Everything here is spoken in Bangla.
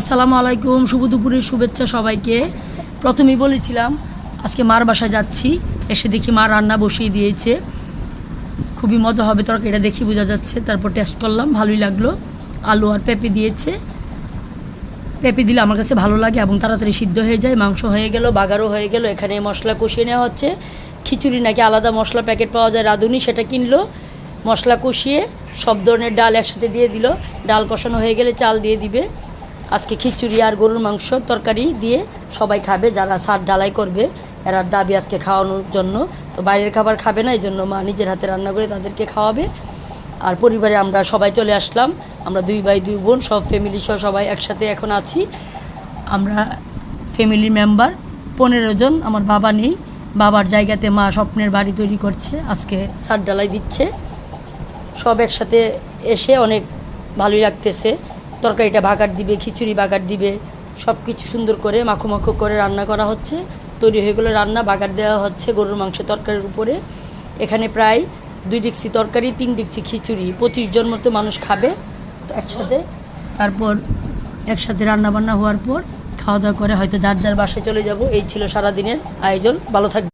আসসালামু আলাইকুম, শুভ দুপুরের শুভেচ্ছা সবাইকে। প্রথমেই বলেছিলাম, আজকে মার বাসায় যাচ্ছি, এসে দেখি মা রান্না বসিয়ে দিয়েছে। খুবই মজা হবে তরকারিটা দেখি বোঝা যাচ্ছে। তারপর টেস্ট করলাম, ভালোই লাগল। আলু আর পেঁপে দিয়েছে। পেঁপে দিলে আমার কাছে ভালো লাগে এবং তাড়াতাড়ি সিদ্ধ হয়ে যায়, মাংস হয়ে গেল, বাগারও হয়ে গেল, এখানে মশলা কষিয়ে নেওয়া হচ্ছে। খিচুড়ি নাকি আলাদা মশলা প্যাকেট পাওয়া যায়, রাঁধুনি সেটা কিনলো। মশলা কষিয়ে সব ধরনের ডাল একসাথে দিয়ে দিল। ডাল কষানো হয়ে গেলে চাল দিয়ে দিবে। আজকে খিচুড়ি আর গরুর মাংস তরকারি দিয়ে সবাই খাবে, যারা সার ডালাই করবে, এরা দাবি আজকে খাওয়ানোর জন্য। তো বাইরের খাবার খাবে না এই জন্য মা নিজের হাতে রান্না করে তাদেরকে খাওয়াবে। আর পরিবারে আমরা সবাই চলে আসলাম। আমরা দুই ভাই, দুই বোন, সব ফ্যামিলি সহ সবাই একসাথে এখন আছি। আমরা ফ্যামিলি মেম্বার পনেরো জন, আমার বাবা নেই। বাবার জায়গাতে মা স্বপ্নের বাড়ি তৈরি করছে, আজকে সার ডালাই দিচ্ছে। সব একসাথে এসে অনেক ভালোই লাগতেছে। তরকারিটা বাগার দিবে, খিচুড়ি বাগার দিবে সব কিছু সুন্দর করে মাখো মাখো করে রান্না করা হচ্ছে। তৈরি হয়ে গেলো রান্না, বাগার দেওয়া হচ্ছে গরুর মাংস তরকারির উপরে। এখানে প্রায় দুই ডিক্সি তরকারি, তিন ডিক্সি খিচুড়ি, পঁচিশ জন মতো মানুষ খাবে একসাথে। তারপর একসাথে রান্না বান্না হওয়ার পর খাওয়া দাওয়া করে হয়তো যার যার বাসায় চলে যাব। এই ছিল সারাদিনের আয়োজন। ভালো থাকবে